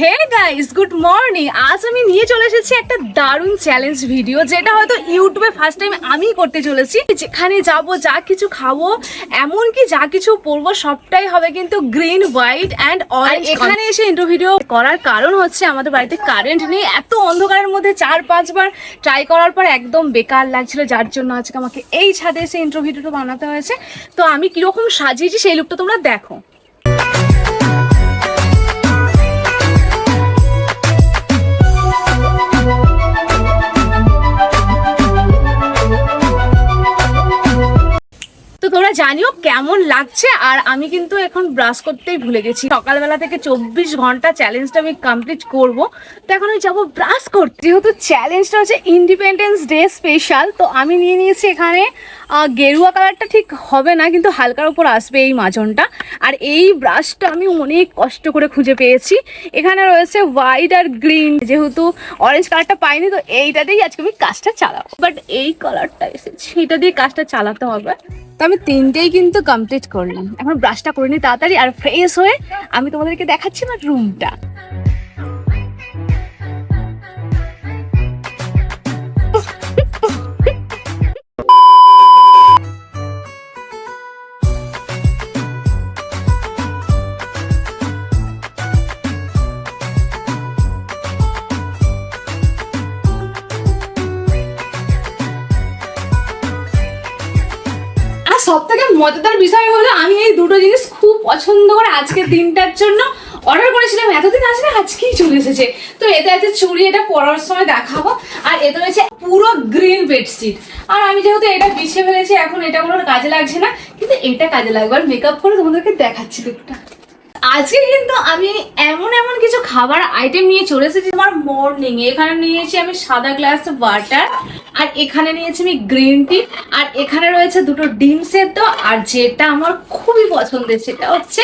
Hey guys good morning আজ আমি নিয়ে চলে এসেছি একটা দারুণ চ্যালেঞ্জ ভিডিও যেটা হয়তো ইউটিউবে ফার্স্ট টাইম আমি করতে চলেছি। যেখানে যাব যা কিছু খাব এমনকি যা কিছু পরবো সবটাই হবে কিন্তু গ্রিন হোয়াইট অ্যান্ড অরেঞ্জ এখানে এসে ইন্টার ভিডিও করার কারণ হচ্ছে আমাদের বাড়িতে কারেন্ট নেই। এত অন্ধকারের মধ্যে চার পাঁচবার ট্রাই করার পর একদম বেকার লাগছিল যার জন্য আজকে আমাকে এই ছাদে এসে ইন্টার ভিডিওটা বানাতে হয়েছে। তো আমি কীরকম সাজিয়েছি সেই লুকটা তোমরা দেখো। তোমরা জানিও কেমন লাগছে, আর আমি কিন্তু এখন ব্রাশ করতেই ভুলে গেছি। সকালবেলা থেকে চব্বিশ ঘণ্টা চ্যালেঞ্জটা আমি কমপ্লিট করব। তো এখন আমি যাব ব্রাশ করতে। যেহেতু চ্যালেঞ্জটা হচ্ছে ইন্ডিপেন্ডেন্স ডে স্পেশাল তো আমি নিয়ে নিয়েছি এখানে গেরুয়া কালারটা ঠিক হবে না, কিন্তু হালকার উপর আসবে এই মাজনটা। আর এই ব্রাশটা আমি অনেক কষ্ট করে খুঁজে পেয়েছি। এখানে রয়েছে হোয়াইট আর গ্রিন যেহেতু অরেঞ্জ কালারটা পাইনি, তো এইটা দিয়েই আজকে আমি কাজটা চালাবো। বাট এই কালারটা এসেছে, এটা দিয়ে কাজটা চালাতে হবে। তো আমি তিনটেই কিন্তু কমপ্লিট করলাম। এখন ব্রাশটা করে নিই তাড়াতাড়ি আর ফ্রেশ হয়ে আমি তোমাদেরকে দেখাচ্ছি আমার রুমটা মজাদার বিষয় হলো আমি এই দুটো জিনিস খুব পছন্দ করে আজকের দিনটার জন্য অর্ডার করেছিলাম। এতদিন আসলে আজকেই চলে এসেছে। তো এতে আছে চুড়ি, এটা পরার সময় দেখাবো। আর এতে রয়েছে পুরো গ্রিন বেডশিট আর আমি যেহেতু এটা বিছিয়ে ফেলেছি, এখন এটা কোনো কাজে লাগছে না। কিন্তু এটা কাজে লাগবে। আর মেকআপ করে তোমাদেরকে দেখাচ্ছি লুকটা আজকে কিন্তু আমি এমন এমন কিছু খাবার আইটেম নিয়ে চলে এসেছি আমার মর্নিং এখানে নিয়েছি আমি সাদা গ্লাস ওয়াটার আর এখানে নিয়েছি আমি গ্রিন টি আর এখানে রয়েছে দুটো ডিম সেদ্ধ, আর যেটা আমার খুবই পছন্দের সেটা হচ্ছে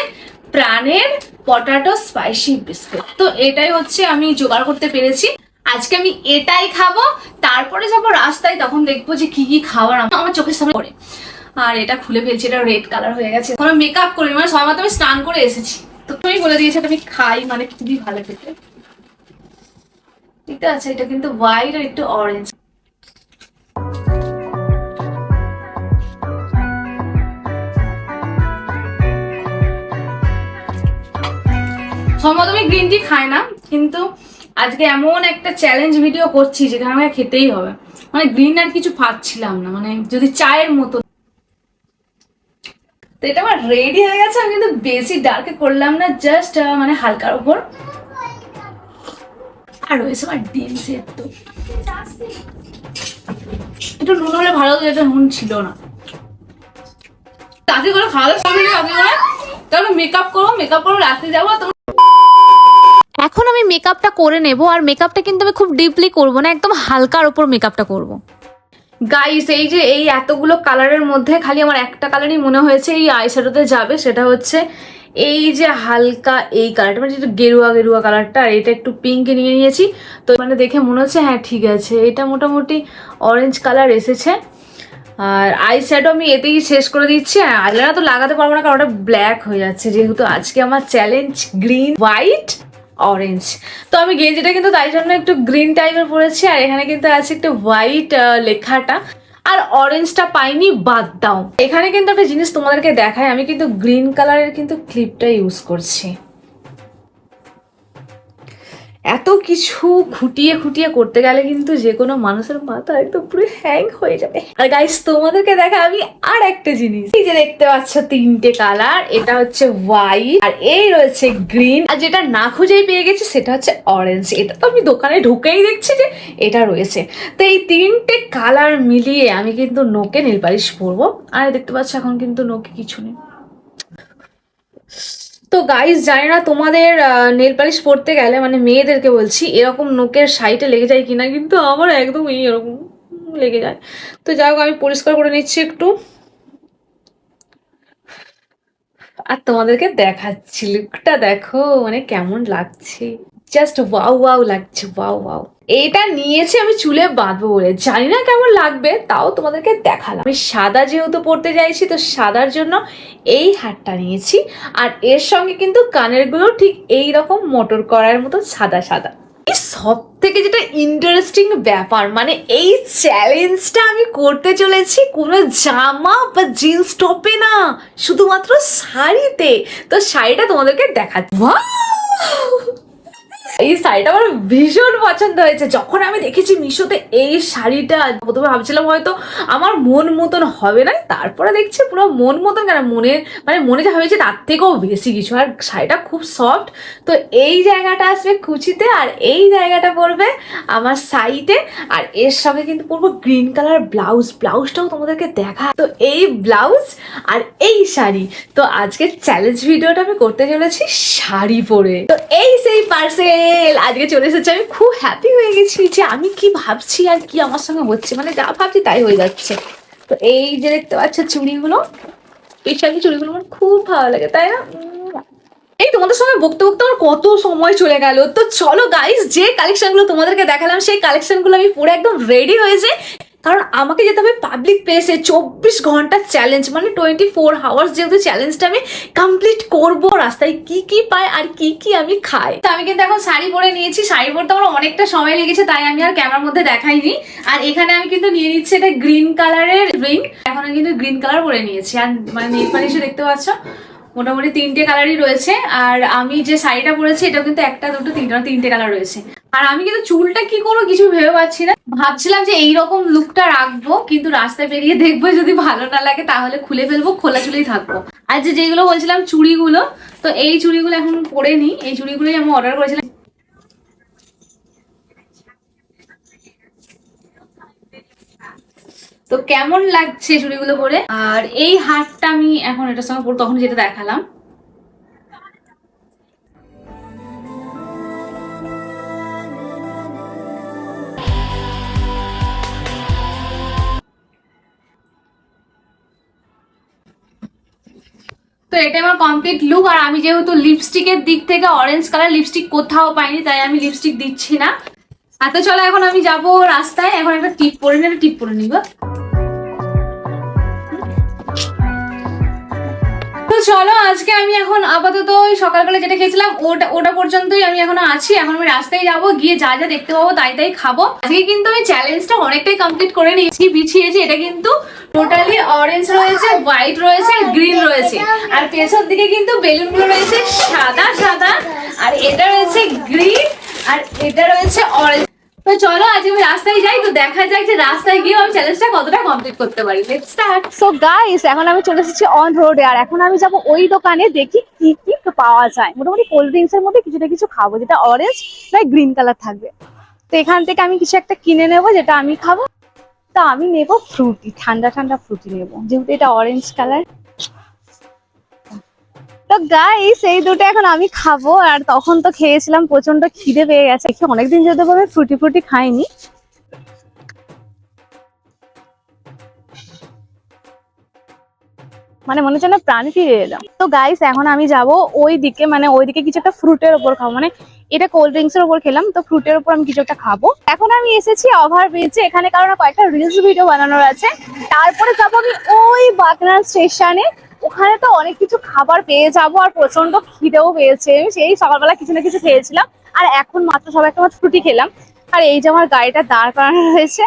প্রাণের পটাটো স্পাইসি বিস্কুট তো এটাই হচ্ছে আমি জোগাড় করতে পেরেছি। আজকে আমি এটাই খাব, তারপরে যাব রাস্তায়, তখন দেখব যে কি কি খাবার আমার চোখের সামনে পড়ে। আর এটা খুলে ফেলছি, এটা রেড কালার হয়ে গেছে। এখন মেকআপ করি মানে মতো আমি স্নান করে এসেছি। তো তুমি বলে দিয়েছে আমি খাই মানে খুবই ভালো খেতে। ঠিক আছে, এটা কিন্তু হোয়াইট আর একটু অরেঞ্জ আমি গ্রিন টি খাই না, কিন্তু আজকে এমন একটা চ্যালেঞ্জ ভিডিও করছি, যেখানে আমাকে খেতেই হবে। মানে গ্রিন আর কিছু পাচ্ছিলাম না মানে যদি চায়ের মতো। এটা আমার রেডি হয়ে গেছে, আমি কিন্তু বেশি ডার্কে করলাম না জাস্ট মানে হালকার উপর। আর রয়েছে আমার ডিম সেদ্ধ। একটু নুন হলে ভালো হতো এটা নুন ছিল না। তাড়াতাড়ি করে খাওয়া দাওয়া সবাই তাড়াতাড়ি করে তাহলে মেকআপ করো মেকআপ করো, রাতে যাব তো এখন আমি মেকআপটা করে নেব, আর মেকআপটা কিন্তু আমি খুব ডিপলি করব না, একদম হালকার ওপর মেকআপটা করব। গাইস এই যে এই এতগুলো কালারের মধ্যে খালি আমার একটা কালারই মনে হয়েছে, এই আইশ্যাডোতে যাবে, সেটা হচ্ছে এই যে হালকা এই কালারটা মানে যেটা গেরুয়া গেরুয়া কালারটা আর এটা একটু পিঙ্ক নিয়ে নিয়েছি। তো মানে দেখে মনে হচ্ছে হ্যাঁ ঠিক আছে, এটা মোটামুটি অরেঞ্জ কালার এসেছে। আর আই শ্যাডো আমি এতেই শেষ করে দিচ্ছি, আর তো লাগাতে পারব না, কারণ ওটা ব্ল্যাক হয়ে যাচ্ছে, যেহেতু আজকে আমার চ্যালেঞ্জ গ্রিন হোয়াইট অরেঞ্জ তো আমি গেঞ্জিটা কিন্তু তাই জন্য একটু গ্রিন টাইপের পরেছি, আর এখানে কিন্তু আছে একটু হোয়াইট লেখাটা। আর অরেঞ্জটা পাইনি, বাদ দাও। এখানে কিন্তু একটা জিনিস তোমাদেরকে দেখায় আমি কিন্তু গ্রিন কালারের কিন্তু ক্লিপটা ইউজ করছি। এত কিছু খুঁটিয়ে খুঁটিয়ে করতে গেলে কিন্তু যে কোনো মানুষের মাথা একদম পুরো হ্যাং হয়ে যাবে। আর গাইস তোমাদেরকে দেখা আমি আর একটা জিনিস। এই যে দেখতে পাচ্ছ তিনটে কালার এটা হচ্ছে হোয়াইট আর এই রয়েছে গ্রিন আর যেটা না খুঁজেই পেয়ে গেছি সেটা হচ্ছে অরেঞ্জ এটা তো আমি দোকানে ঢুকেই দেখছি যে এটা রয়েছে। তো এই তিনটে কালার মিলিয়ে আমি কিন্তু নোকে নীল পালিশ পরবো। আর দেখতে পাচ্ছ এখন কিন্তু নোকে কিছু নেই। তো গাইস জানি না তোমাদের নেল পালিশ পরতে গেলে মানে মেয়েদেরকে বলছি, এরকম নোকের সাইডে লেগে যায় কিনা, কিন্তু আমার একদম এরকম লেগে যায়। তো যাই হোক, আমি পরিষ্কার করে নিচ্ছি একটু। আর তোমাদেরকে দেখাচ্ছি লুকটা দেখো মানে কেমন লাগছে। জাস্ট ওয়াও ওয়াও লাগছে ওয়াও ওয়াও এইটা নিয়েছি আমি চুলে বাঁধবো বলে। জানি না কেমন লাগবে, তাও তোমাদেরকে দেখালাম। আমি সাদা যেহেতু পড়তে চাইছি, তো সাদার জন্য এই হারটা নিয়েছি। আর এর সঙ্গে কিন্তু কানেরগুলো ঠিক এই রকম মোটর করার মতো সাদা সাদা। সব থেকে যেটা ইন্টারেস্টিং ব্যাপার মানে এই চ্যালেঞ্জটা আমি করতে চলেছি কোনো জামা বা জিন্স টপে না, শুধুমাত্র শাড়িতে। তো শাড়িটা তোমাদেরকে দেখাচ্ছি! এই শাড়িটা আমার ভীষণ পছন্দ হয়েছে। যখন আমি দেখেছি মিশোতে এই শাড়িটা, প্রথমে ভাবছিলাম হয়তো আমার মন মতন হবে না, তারপরে দেখছি পুরো মন মতন কেন, মনে মানে মনে যা হয়েছে তার থেকেও বেশি কিছু। আর শাড়িটা খুব সফট তো এই জায়গাটা আসবে কুচিতে আর এই জায়গাটা পড়বে আমার সাইডে আর এর সঙ্গে কিন্তু পরবো গ্রিন কালার ব্লাউজ ব্লাউজটাও তোমাদেরকে দেখা। তো এই ব্লাউজ আর এই শাড়ি। তো আজকের চ্যালেঞ্জ ভিডিওটা আমি করতে চলেছি শাড়ি পরে। তো এই সেই পার্সেল আজকে চলে এসেছে। আমি খুব হ্যাপি হয়ে গেছি যে আমি কি ভাবছি আর কি আমার সঙ্গে হচ্ছে। মানে যা ভাবছি তাই হয়ে যাচ্ছে। তো এই যে দেখতে পাচ্ছ চুড়িগুলো স্পেশালি চুড়িগুলো আমার খুব ভালো লাগে, তাই না? এই তোমাদের সঙ্গে বকতে বকতে আমার কত সময় চলে গেল। তো চলো গাইস যে কালেকশনগুলো তোমাদেরকে দেখালাম, সেই কালেকশনগুলো আমি পুরো একদম রেডি হয়েছে কারণ আমাকে যেতে হবে পাবলিক প্লেসে চব্বিশ ঘণ্টার চ্যালেঞ্জ মানে টোয়েন্টি ফোর হাওয়ার্স যেহেতু চ্যালেঞ্জটা আমি কমপ্লিট করব। রাস্তায় কি কি পাই আর কি কি আমি খাই। তো আমি কিন্তু এখন শাড়ি পরে নিয়েছি। শাড়ি পরতে আমার অনেকটা সময় লেগেছে, তাই আমি আর ক্যামেরার মধ্যে দেখাইনি। আর এখানে আমি কিন্তু নিয়ে নিচ্ছি এটা গ্রিন কালারের রিং এখন আমি কিন্তু গ্রিন কালার পরে নিয়েছি। আর মানে নেল পালিশে দেখতে পাচ্ছ? মোটামুটি তিনটে কালারই রয়েছে, আর আমি যে শাড়িটা পরেছি এটা কিন্তু একটা, দুটো, তিনটা তিনটে কালার রয়েছে। আর আমি কিন্তু চুলটা কি করব কিছু ভেবে পাচ্ছি না। ভাবছিলাম যে এইরকম লুকটা রাখব, কিন্তু রাস্তায় বেরিয়ে দেখব যদি ভালো না লাগে, তাহলে খুলে ফেলব, খোলা চুলেই থাকব। আর যে যেগুলো বলছিলাম চুড়িগুলো, তো এই চুড়িগুলো এখন পরে নিই। এই চুড়িগুলোই আমি অর্ডার করেছিলাম। তো কেমন লাগছে চুড়িগুলো পরে? আর এই হারটা আমি এখন এটার সঙ্গে পরে তখন যেটা দেখালাম। তো এটা আমার কমপ্লিট লুক আর আমি যেহেতু লিপস্টিকের দিক থেকে অরেঞ্জ কালার লিপস্টিক কোথাও পাইনি, তাই আমি লিপস্টিক দিচ্ছি না। আর তো চলো এখন আমি যাব রাস্তায়। এখন একটা টিপ পরে নিই টিপ পরে নিব। তো চলো, আজকে আমি এখন আপাতত ওই সকালবেলা যেটা খেয়েছিলাম, ওটা ওটা পর্যন্তই আমি এখনও আছি। এখন আমি রাস্তায় যাব, গিয়ে যা যা দেখতে পাবো তাই তাই খাব। আজকে কিন্তু আমি চ্যালেঞ্জটা অনেকটাই কমপ্লিট করে নিয়েছি, বিছিয়েছি। এটা কিন্তু টোটালি অরেঞ্জ রয়েছে হোয়াইট রয়েছে, আর গ্রিন রয়েছে। আর পেছন দিকে কিন্তু বেলুনগুলো রয়েছে, সাদা সাদা। আর এটা রয়েছে গ্রিন আর এটা রয়েছে অরেঞ্জ তো চলো, আজ আমি রাস্তায় যাই, তো দেখা যাক যে রাস্তায় গিয়ে আমি চ্যালেঞ্জটা কতটা কমপ্লিট করতে পারি। লেটস স্টার্ট সো গাইস এখন আমি চলে এসেছি অন রোডে আর এখন আমি যাব ওই দোকানে, দেখি কি কি পাওয়া যায়। মোটামুটি কোল্ড ড্রিঙ্কস এর মধ্যে কিছুটা কিছু খাব, যেটা অরেঞ্জ বা গ্রিন কালার থাকবে। তো এখান থেকে আমি কিছু একটা কিনে নেব, যেটা আমি খাব। তা আমি নেব ফ্রুটি ঠান্ডা ঠান্ডা ফ্রুটি নেব, যেহেতু এটা অরেঞ্জ কালার তো গাইস এই দুটো এখন আমি খাব, আর তখন তো খেয়েছিলাম প্রচণ্ড খিদে পেয়ে গেছে। দেখি অনেকদিন যেতে পারবে ফ্রুটি ফ্রুটি খাইনি। মানে মনে হচ্ছে না প্রাণ ফিরে এলাম। তো গাইস এখন আমি যাব ওই দিকে মানে ওই দিকে কিছু একটা ফ্রুটের ওপর খাব। মানে এটা কোল্ড ড্রিঙ্কস এর ওপর খেলাম, তো ফ্রুটের ওপর আমি কিছু একটা খাব। এখন আমি এসেছি ওভার ব্রিজে এখানে কারণ কয়েকটা রিলস ভিডিও বানানোর আছে। তারপরে যাব আমি ওই বাগনান স্টেশনে ওখানে তো অনেক কিছু খাবার পেয়ে যাব আর প্রচণ্ড খিদেও পেয়েছে। সেই সকালবেলা কিছু না কিছু খেয়েছিলাম। আর এখন মাত্র সবাই একটা ফ্রুটি খেলাম। আর এই যে আমার গাড়িটা দাঁড় করানো রয়েছে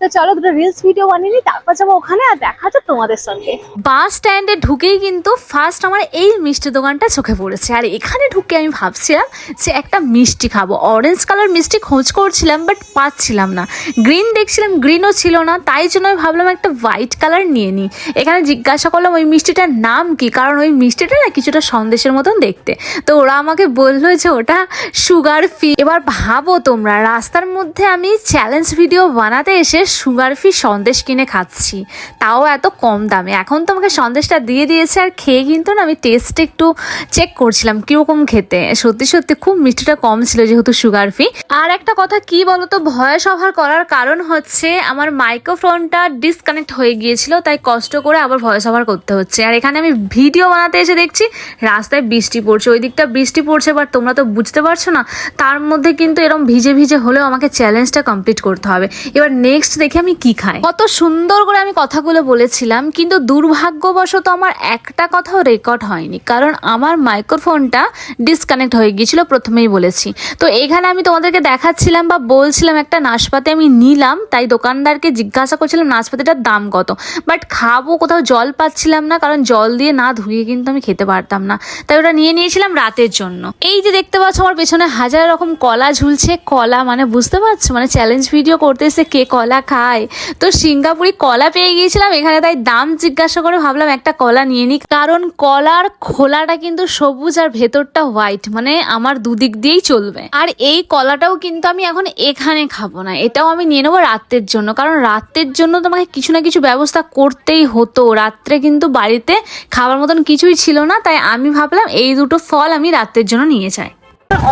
তো চলো দুটো রিলস ভিডিও বানিয়ে নিই, তারপর যাব ওখানে আর দেখা তো তোমাদের সঙ্গে। বাস স্ট্যান্ডে ঢুকেই কিন্তু ফার্স্ট আমার এই মিষ্টি দোকানটা চোখে পড়েছে। আর এখানে ঢুকে আমি ভাবছিলাম যে একটা মিষ্টি খাব। অরেঞ্জ কালার মিষ্টি খোঁজ করছিলাম বাট পাচ্ছিলাম না। গ্রিন দেখছিলাম গ্রিনও ছিল না, তাই জন্য আমি ভাবলাম একটা হোয়াইট কালার নিয়ে নিই। এখানে জিজ্ঞাসা করলাম, ওই মিষ্টিটার নাম কি? কারণ ওই মিষ্টিটা না কিছুটা সন্দেশের মতন দেখতে। তো ওরা আমাকে বলল যে ওটা সুগার ফি এবার ভাবো তোমরা, রাস্তার মধ্যে আমি চ্যালেঞ্জ ভিডিও বানাতে এসে সুগার ফ্রি সন্দেশ কিনে খাচ্ছি। তাও এত কম দামে। এখন তো আমাকে সন্দেশটা দিয়ে দিয়েছে আর খেয়ে কিন্তু না আমি টেস্ট একটু চেক করছিলাম কীরকম খেতে। সত্যি সত্যি খুব মিষ্টিটা কম ছিল যেহেতু সুগার ফ্রি আর একটা কথা, কি বলতো? ভয়েস ওভার করার কারণ হচ্ছে আমার মাইক্রোফোনটা ডিসকানেক্ট হয়ে গিয়েছিল, তাই কষ্ট করে আবার ভয়েস ওভার করতে হচ্ছে। আর এখানে আমি ভিডিও বানাতে এসে দেখছি, রাস্তায় বৃষ্টি পড়ছে। ওই দিকটা বৃষ্টি পড়ছে বাট তোমরা তো বুঝতে পারছ না, তার মধ্যে কিন্তু এরকম ভিজে ভিজে হলেও আমাকে চ্যালেঞ্জটা কমপ্লিট করতে হবে। এবার নেক্সট দেখি আমি কি খাই? কত সুন্দর করে আমি কথাগুলো বলেছিলাম, কিন্তু দুর্ভাগ্যবশত আমার একটা কথাও রেকর্ড হয়নি, কারণ আমার মাইক্রোফোনটা ডিসকানেক্ট হয়ে গিয়েছিল, প্রথমেই বলেছি। তো এখানে আমি তোমাদেরকে দেখাচ্ছিলাম বা বলছিলাম একটা নাশপাতি আমি নিলাম, তাই দোকানদারকে জিজ্ঞাসা করছিলাম নাশপাতিটার দাম কত। বাট খাব, কোথাও জল পাচ্ছিলাম না, কারণ জল দিয়ে না ধুয়ে কিন্তু আমি খেতে পারতাম না। তাই ওটা নিয়ে নিয়েছিলাম রাতের জন্য। এই যে দেখতে পাচ্ছ, আমার পেছনে হাজার রকম কলা ঝুলছে। কলা মানে বুঝতে পারছ? মানে চ্যালেঞ্জ ভিডিও করতে এসে কে কলা খায়। তো সিঙ্গাপুরি কলা পেয়ে গিয়েছিলাম, এখানে তাই দাম জিজ্ঞাসা করে ভাবলাম একটা কলা নিয়ে নিই। কারণ কলার খোলাটা কিন্তু সবুজ আর ভেতরটা হোয়াইট মানে আমার দুদিক দিয়েই চলবে। আর এই কলাটাও কিন্তু আমি এখন এখানে খাব না, এটাও আমি নিয়ে নেব রাত্রের জন্য। কারণ রাত্রের জন্য তোমাকে কিছু না কিছু ব্যবস্থা করতেই হতো। রাত্রে কিন্তু বাড়িতে খাবার মতন কিছুই ছিল না, তাই আমি ভাবলাম এই দুটো ফল আমি রাত্রের জন্য নিয়ে যাই।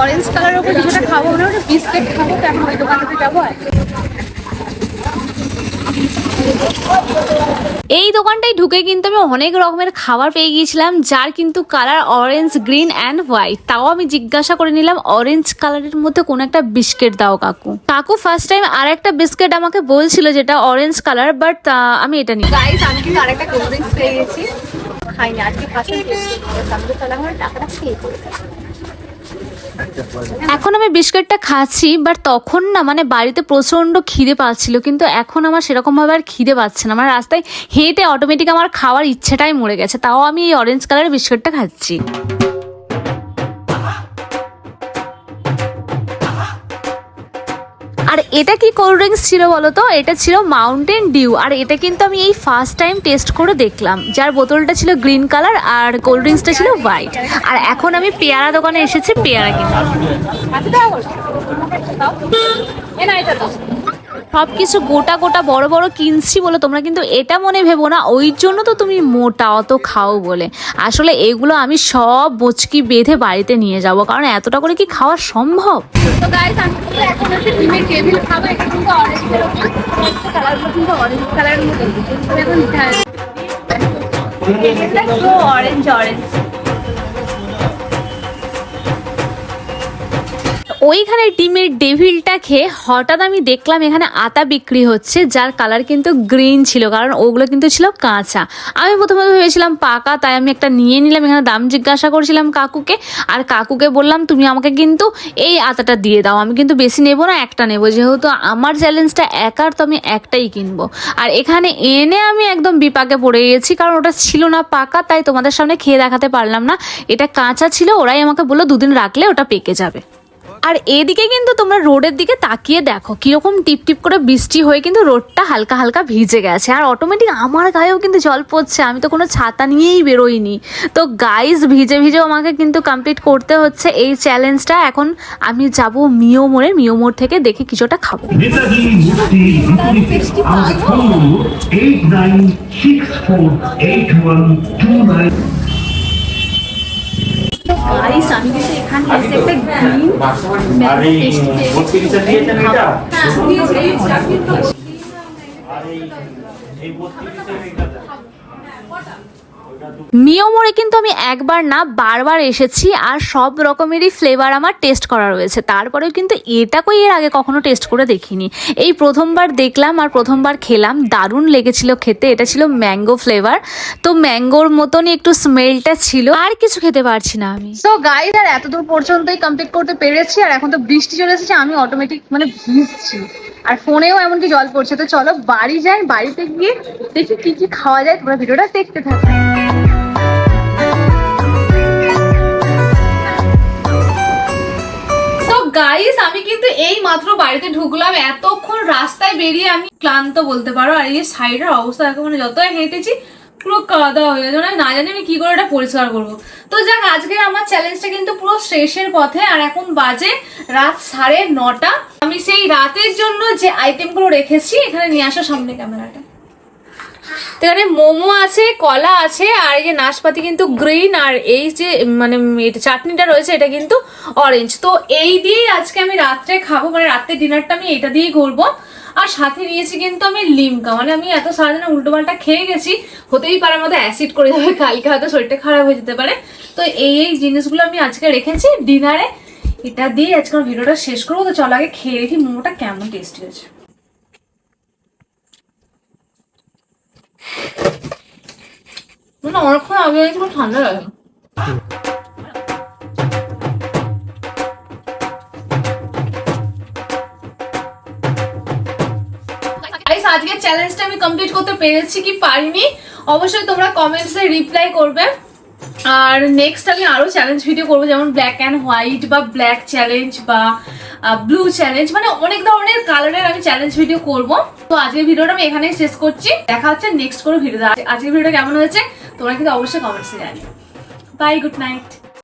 অরেঞ্জ কালারের উপর কিছুটা খাব না বিস্কিট খাব, তো এখন ওই দোকানটাতে যাব এই দোকানটায় ঢুকে কিন্তু আমি অনেক রকমের খাবার পেয়ে গিয়েছিলাম, যার কিন্তু colour orange green and white তাও আমি জিজ্ঞাসা করে নিলাম অরেঞ্জ কালারের মধ্যে কোন একটা বিস্কিট দাও কাকু? কাকু ফার্স্ট টাইম আর একটা বিস্কিট আমাকে বলছিল যেটা অরেঞ্জ কালার বাট আমি এটা নিই গাইস আমি কিন্তু আরেকটা কোল্ড ড্রিঙ্কস পেয়ে গেছি। খাইনি, আজকে ফার্স্ট টাইম টাকাটা। এখন আমি বিস্কিটটা খাচ্ছি বাট তখন না মানে বাড়িতে প্রচণ্ড খিদে পাচ্ছিল, কিন্তু এখন আমার সেরকমভাবে আর খিদে পাচ্ছে না। মানে রাস্তায় হেঁটে অটোমেটিক আমার খাওয়ার ইচ্ছেটাই মরে গেছে, তাও আমি এই অরেঞ্জ কালারের বিস্কিটটা খাচ্ছি। আর এটা কি কোল্ড ড্রিঙ্কস ছিল বলতো? এটা ছিল মাউন্টেন ডিউ আর এটা কিন্তু আমি এই ফার্স্ট টাইম টেস্ট করে দেখলাম। যার বোতলটা ছিল গ্রিন কালার আর কোল্ড ড্রিঙ্কসটা ছিল হোয়াইট আর এখন আমি পেয়ারা দোকানে এসেছি, পেয়ারা কিনতে। সব কিছু গোটা গোটা বড় বড় কিনছি বলে তোমরা কিন্তু এটা মনে ভেবো না ওই জন্য তো তুমি মোটা অত খাও বলে। আসলে এগুলো আমি সব বচকি বেঁধে বাড়িতে নিয়ে যাব কারণ এতটা করে কি খাওয়া সম্ভব? তো গাইস আমি এখন হচ্ছে ডিমের টেবিল খাব এটা কিন্তু অরেঞ্জের কালারগুলো কিন্তু অরেঞ্জ কালারের মতো এখন অরেঞ্জ অরেঞ্জ ওইখানে ডিমের ডেভিলটা খেয়ে হঠাৎ আমি দেখলাম এখানে আতা বিক্রি হচ্ছে, যার কালার কিন্তু গ্রিন ছিল, কারণ ওগুলো কিন্তু ছিল কাঁচা। আমি প্রথমে ভেবেছিলাম পাকা, তাই আমি একটা নিয়ে নিলাম, এখানে দাম জিজ্ঞাসা করছিলাম কাকুকে, আর কাকুকে বললাম, তুমি আমাকে কিন্তু এই আতাটা দিয়ে দাও, আমি কিন্তু বেশি নেব না, একটা নেব। যেহেতু আমার চ্যালেঞ্জটা একার, তো আমি একটাই কিনবো। আর এখানে এনে আমি একদম বিপাকে পড়ে গেছি, কারণ ওটা ছিল না পাকা, তাই তোমাদের সামনে খেয়ে দেখাতে পারলাম না। এটা কাঁচা ছিল, ওরাই আমাকে বলল, দুদিন রাখলে ওটা পেকে যাবে। আর এদিকে কিন্তু তোমরা রোডের দিকে তাকিয়ে দেখো, কীরকম টিপ টিপ করে বৃষ্টি হয়ে কিন্তু রোডটা হালকা হালকা ভিজে গেছে। আর অটোমেটিক আমার গায়েও কিন্তু জল পড়ছে, আমি তো কোনো ছাতা নিয়েই বেরোইনি। তো গাইজ ভিজে ভিজেও আমাকে কিন্তু কমপ্লিট করতে হচ্ছে এই চ্যালেঞ্জটা এখন আমি যাব মিও মোড়ে, মিও মোড় থেকে দেখে কিছুটা খাব। গাইস আমি কিন্তু এখানে এসে একটা গ্রিন এটা? এই এটা কিন্তু আমি একবার না বারবার এসেছি আর সব রকমেরই ফ্লেভার আমার টেস্ট করা রয়েছে। তারপরেও কিন্তু এটাকেই এর আগে কখনো টেস্ট করে দেখিনি। এই প্রথমবার দেখলাম আর প্রথমবার খেলাম, দারুণ লেগেছিল খেতে। এটা ছিল ম্যাঙ্গো ফ্লেভার তো ম্যাঙ্গোর মতনই একটু স্মেলটা ছিল। আর কিছু খেতে পারছি না আমি। সো গাইস আর এতদূর পর্যন্তই কমপ্লিট করতে পেরেছি আর এখন তো বৃষ্টি চলে এসেছে, আমি অটোমেটিক মানে ভিজছি। আর ফোনেও এমনকি জল পড়ছে। তো চলো বাড়ি যাই, বাড়িতে গিয়ে দেখি কি কি খাওয়া যায়, তোমরা ভিডিওটা দেখতে থাকো। তো গাইস আমি কিন্তু এই মাত্র বাড়িতে ঢুকলাম। এতক্ষণ রাস্তায় বেরিয়ে আমি ক্লান্ত বলতে পারো। আর এই সাইডের অবস্থা দেখো মানে যতই হেঁটেছি, পুরো কাদা হয়ে গেছে। মানে না জানি আমি কি করে এটা পরিষ্কার করব। তো যাক, আজকে আমার চ্যালেঞ্জটা কিন্তু পুরো শেষের পথে। আর এখন বাজে রাত সাড়ে নটা। আমি সেই রাতের জন্য যে আইটেমগুলো রেখেছি, এখানে নিয়ে আসো সামনে ক্যামেরাটা। তো এখানে মোমো আছে, কলা আছে, আর এই যে নাশপাতি কিন্তু গ্রিন আর এই যে মানে এটা চাটনিটা রয়েছে, এটা কিন্তু অরেঞ্জ তো এই দিয়েই আজকে আমি রাত্রে খাব মানে রাত্রে ডিনারটা আমি এটা দিয়েই করব। আর সাথে নিয়েছি কিন্তু আমি লিমকা মানে আমি এত সারাদিনে উল্টো পাল্টা খেয়ে গেছি, হতেই পারে আমাদের অ্যাসিড করে যাবে, কালকে হয়তো শরীরটা খারাপ হয়ে যেতে পারে। তো এই এই জিনিসগুলো আমি আজকে রেখেছি ডিনারে এটা দিয়ে আজকে ভিডিওটা শেষ করব, তো চলো আগে খেয়ে দেখি মোমোটা কেমন টেস্টি হয়েছে। মানে অনেকক্ষণ আগে খুব ঠান্ডা লাগে আজকের চ্যালেঞ্জটা আমি কমপ্লিট করতে পেরেছি কি পারিনি? অবশ্যই তোমরা কমেন্টসে রিপ্লাই করবে। আর নেক্সট আমি আরও চ্যালেঞ্জ ভিডিও করব, যেমন ব্ল্যাক অ্যান্ড হোয়াইট বা ব্ল্যাক চ্যালেঞ্জ বা ব্লু চ্যালেঞ্জ মানে অনেক ধরনের কালারের আমি চ্যালেঞ্জ ভিডিও করব। তো আজকের ভিডিওটা আমি এখানেই শেষ করছি। দেখা হচ্ছে নেক্সট কোনো ভিডিও আজকের ভিডিওটা কেমন হয়েছে, তোমরা কিন্তু অবশ্যই কমেন্টসে জানিও। Bye good night